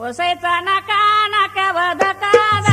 ओसायचा नाका नाक्यावर धका